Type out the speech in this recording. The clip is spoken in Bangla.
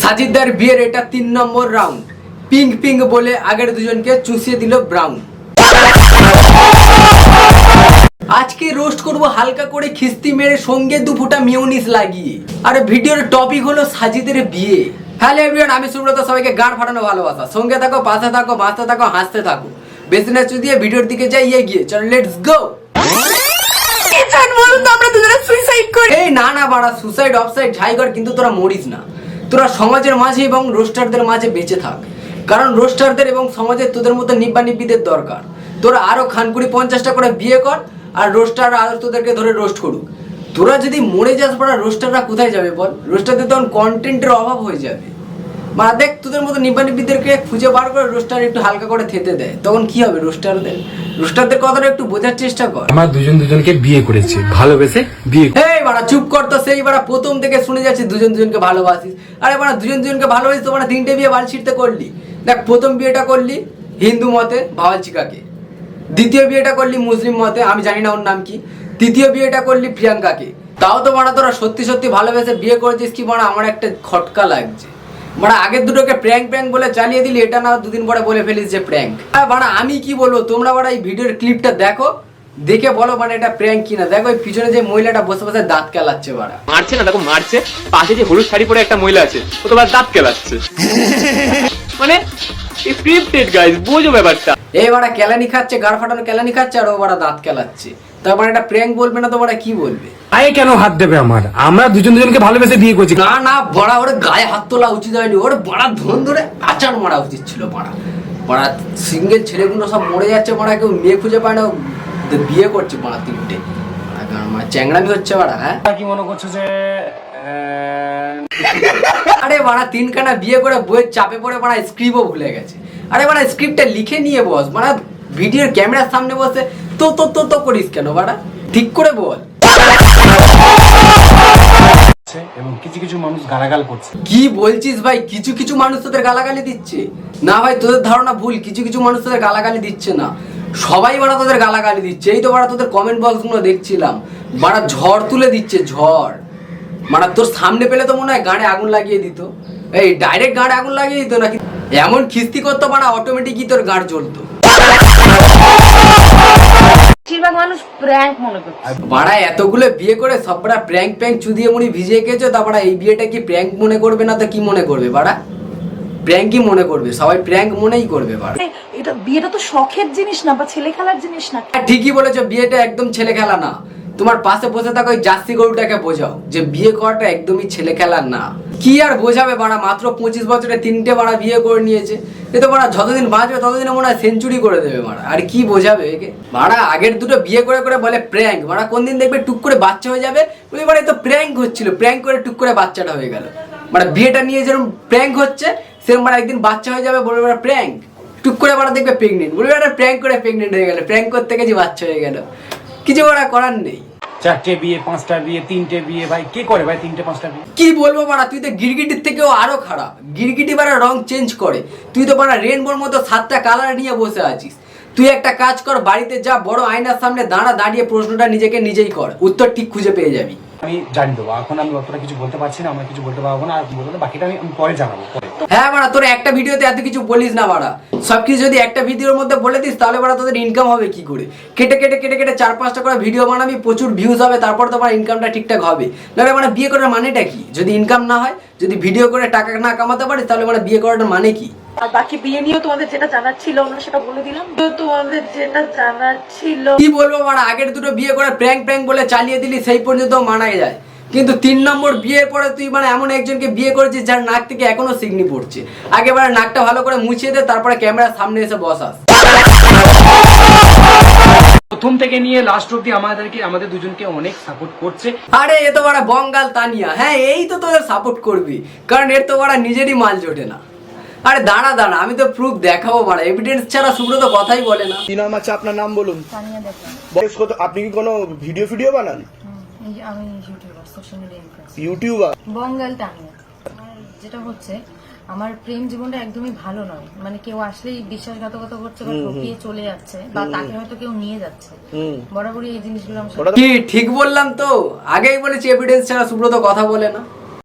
সাজিদদার বিয়ের এটা তিন নম্বর রাউন্ড পিঙ্ক পিঙ্ক বলে আগের দুজনকে চুষিয়ে দিল ব্রাউন। আজকে রোস্ট করব হালকা করে খিস্তি মেরে সঙ্গে দু ফোঁটা মিউনিস লাগিয়ে। আর ভিডিওর টপিক হলো সাজিদের বিয়ে। হ্যালো এভরিওয়ান আমি সুব্রত, সবাইকে গান ফাটানো ভালোবাসা। সঙ্গে থাকো, পাশে থাকো, বাঁচতে থাকো, হাসতে থাকো। বেশি না দিয়ে ভিডিওর দিকে যাই এগিয়ে চলো লেটস গো কি চান বলুন তো আমরা দুজনে সুইসাইড করি। এই না না বাড়া সুসাইড অফসাইড যাই কর কিন্তু তোরা মরিস না। তোরা সমাজের মাঝে এবং রোস্টারদের মাঝে বেঁচে থাক। কারণ রোস্টারদের এবং সমাজের তোদের মতো নিব্বা নিব্বিদের দরকার। তোরা আরও খানকুড়ি পঞ্চাশটা করে বিয়ে কর আর রোস্টার আর তোদেরকে ধরে রোস্ট করুক। তোরা যদি মরে যাস পড়া রোস্টাররা কোথায় যাবে বল? রোস্টারদের তখন কন্টেন্টের অভাব হয়ে যাবে। মানে দেখ তোদের মতো নিব্বা নিব্বিদেরকে খুঁজে বার করে রোস্টার একটু হালকা করে থেতে দেয়। তখন কি হবে রোস্টারদের? রোস্টারদের কথাটা একটু বোঝার চেষ্টা কর। আমার দুজন দুজনকে বিয়ে করেছে। ভালোবেসে বিয়ে এই বাড়া চুপ কর তো সেই বাড়া প্রথম থেকে শুনে যাচ্ছি দুজন দুজনকে ভালোবাসিস। আরে বাড়া দুজন দুজনকে ভালোবাসিস তো বাড়া তিনটে বিয়ে বাল ছিঁড়তে করলি। দেখ প্রথম বিয়েটা করলি হিন্দু মতে ভাওয়াল চিকাকে দ্বিতীয় বিয়েটা করলি মুসলিম মতে আমি জানি না ওর নাম কি। তৃতীয় বিয়েটা করলি প্রিয়াঙ্কাকে। তাও তো মারা তোরা সত্যি সত্যি ভালোবেসে বিয়ে করেছিস কি মারা আমার একটা খটকা লাগছে। মানে আগের দুটোকে প্র্যাঙ্ক প্র্যাঙ্ক বলে চালিয়ে দিলি এটা না দুদিন পরে বলে ফেলিস যে প্র্যাঙ্ক হ্যাঁ মানে আমি কি বলব তোমরা বাড়া এই ভিডিওর ক্লিপটা দেখো দেখে বলো মানে এটা প্র্যাঙ্ক কিনা। দেখো ওই পিছনে যে মহিলাটা বসে বসে দাঁত কেলাচ্ছে বাড়া মারছে না দেখো মারছে। পাশে যে হলুদ শাড়ি পরে একটা মহিলা আছে ও তোমার দাঁত কেলাচ্ছে। মানে স্ক্রিপ্টেড গাইস বোঝো ব্যাপারটা। এই বাড়া কেলানি খাচ্ছে গাড় ফাটানো কেলানি খাচ্ছে আর ও বাড়া দাঁত কেলাচ্ছে। তারপর এটা প্র্যাঙ্ক বলবে না তো বাড়া কি বলবে? আয়ে কেন হাত দেবে আমার? আমরা দুজন দুজনকে ভালোবেসে বিয়ে করছি। না না বড়া ওর গায়ে হাত তোলা উচিত হয়নি। ওর বড়া ধন ধরে আচার মারা উচিত ছিল বড়া। বড়া সিঙ্গেল ছেলেগুলো সব মরে যাচ্ছে বড়া কেউ মেয়ে খুঁজে পায় না। বিয়ে করছে বড়া তিনটে। বড়া, চ্যাংড়ামি হচ্ছে বড়া হ্যাঁ? কি মনে করছ যে আরে বাড়া তিনখানা বিয়ে করে বইয়ের চাপে পড়ে বাড়া স্ক্রিপ্টও ভুলে গেছে। আরে বাড়া স্ক্রিপ্টটা লিখে নিয়ে বস। মানে ভিডিওর ক্যামেরার সামনে বসে তো তো তো তো করিস কেন বাড়া? ঠিক করে বল। এবং কিছু কিছু মানুষ গালাগাল করছে। কি বলছিস ভাই? কিছু কিছু মানুষ তোদের গালাগালি দিচ্ছে। না ভাই, তোদের ধারণা ভুল। কিছু কিছু মানুষ তোদের গালাগালি দিচ্ছে না। সবাই বাড়া তোদের গালাগালি দিচ্ছে। এই তো বাড়া তোদের কমেন্ট বক্সগুলো দেখছিলাম। বাড়া ঝড় তুলে দিচ্ছে, ঝড়। মানে তোর সামনে পেলে তো মনে হয় গাড়ে আগুন লাগিয়ে দিত। এই ডাইরেক্ট গাড়ে আগুন লাগিয়ে দিত নাকি? এমন খিস্তি করতো বাড়া অটোমেটিকই তোর গাড় জ্বলতো। বেশিরভাগ মানুষ প্র্যাঙ্ক মনে করছে। বাড়া এতগুলো বিয়ে করে প্র্যাঙ্ক প্র্যাঙ্ক চুদিয়ে মুড়ি ভিজিয়ে গেছো তা বাড়া এই বিয়েটা কি প্র্যাঙ্ক মনে করবে না তো কি মনে করবে বাড়া? প্র্যাঙ্কই মনে করবে সবাই প্র্যাঙ্ক মনেই করবে বাড়া। এটা বিয়েটা তো শখের জিনিস না বা ছেলে খেলার জিনিস না। হ্যাঁ, ঠিকই বলেছ বিয়েটা একদম ছেলে খেলা না। তোমার পাশে বসে থাকা ওই জার্সি গরুটাকে বোঝাও যে বিয়ে করাটা একদমই ছেলে খেলা না। কি আর বোঝাবে বাড়া? মাত্র পঁচিশ বছরে তিনটে বাড়া বিয়ে করে নিয়েছে। এ তো বাড়া যতদিন বাঁচবে, ততদিনে মনে হয় সেঞ্চুরি করে দেবে মারা আর কি বোঝাবে একে? মারা আগের দুটো বিয়ে করে করে বলে প্র্যাঙ্ক মারা কোন দিন দেখবে টুক করে বাচ্চা হয়ে যাবে? বলে মানে তো প্র্যাঙ্ক হচ্ছিল। প্র্যাঙ্ক করে টুক করে বাচ্চাটা হয়ে গেল। মানে বিয়েটা নিয়ে যেরকম প্র্যাঙ্ক হচ্ছে, সেরকম মানে একদিন বাচ্চা হয়ে যাবে, বলবে মানে প্র্যাঙ্ক টুক করে বাড়া দেখবে প্রেগনেন্ট বলবে প্র্যাঙ্ক করে প্রেগনেন্ট হয়ে গেল। প্র্যাঙ্ক করতে গেছি, বাচ্চা হয়ে গেল। কিছু ওরা করার নেই। চারটে বিয়ে, পাঁচটা বিয়ে, তিনটে বিয়ে, ভাই, কে করে ভাই তিনটে, পাঁচটা বিয়ে? কি বলব বাড়া, তুই তো গিরগিটির থেকেও আরও খারাপ। গিরগিটি বাড়া রং চেঞ্জ করে। তুই তো বাড়া রেনবোর মতো সাতটা কালার নিয়ে বসে আছিস। তুই একটা কাজ কর, বাড়িতে যা বড় আয়নার সামনে দাঁড়া, দাঁড়িয়ে প্রশ্নটা নিজেকে নিজেই কর। উত্তর ঠিক খুঁজে পেয়ে যাবি। আমি জানি দেবো। এখন আমি অতটা কিছু বলতে পারছি না, আমরা কিছু বলতে পারব না, আর বলতে বাকিটা আমি পরে জানাব, পরে। হ্যাঁ বাড়া, তোর একটা ভিডিওতে এত কিছু বলিস না, বাড়া। সব কিছু যদি একটা ভিডিওর মধ্যে বলে দিস, তাহলে, বাড়া, তোদের ইনকাম হবে কি করে? কেটে কেটে কেটে কেটে চার পাঁচটা করে ভিডিও বানাবি, প্রচুর ভিউজ হবে, তারপর তো আমার ইনকামটা ঠিকঠাক হবে। নাহলে মানে বিয়ে করার মানেটা কি? যদি ইনকাম না হয়, যদি ভিডিও করে টাকা না কামাতে পারিস, তাহলে মানে বিয়ে করাটার মানে কি? আর বাকি বিয়ে নিয়েও তোমাদের যেটা জানার ছিল আমরা সেটা বলে দিলাম। তো তোমাদের যেটা জানার ছিল কি বলব মানে আগের দুটো বিয়ে করে প্র্যাঙ্ক প্র্যাঙ্ক বলে চালিয়ে দিলি সেই পর্যন্ত মানায় যায়। কিন্তু তিন নম্বর বিয়ের পরে তুই মানে এমন একজনকে বিয়ে করেছিস যার নাক থেকে এখনও সিগনি পড়ছে। আগেবারে নাকটা ভালো করে মুছিয়ে দে তারপরে ক্যামেরার সামনে এসে বসাস প্রথম থেকে নিয়ে লাস্ট অব্দি আমাদেরকে আমাদের দুজনকে অনেক সাপোর্ট করছে। আরে এ তো বাড়া বঙ্গাল তানিয়া। হ্যাঁ এই তো তোদের সাপোর্ট করবি। কারণ এর তো বাড়া নিজেরই মাল জোটে না। আরে দাঁড়া দাঁড়া আমি তো প্রুফ দেখাবো বাড়া। এভিডেন্স ছাড়া সুব্রত কথাই বলে না। কি নাম আছে আপনার? নাম বলুন। বয়স কত? আপনি কি কোনো ভিডিও ভিডিও বানান? আমি YouTuber social media influencer YouTuber? Bangal Tania যেটা হচ্ছে আমার প্রেম জীবনটা একদমই ভালো নয়। মানে কেউ আসলেই বিশ্বাসঘাতকতা করছে বা ঠকিয়ে চলে যাচ্ছে বা তাকে হয়তো কেউ নিয়ে যাচ্ছে। হুম। বরাবরই এই জিনিসগুলো আমার কি ঠিক বললাম তো? আগেই বলেছি এভিডেন্স ছাড়া সুব্রত কথা বলে না।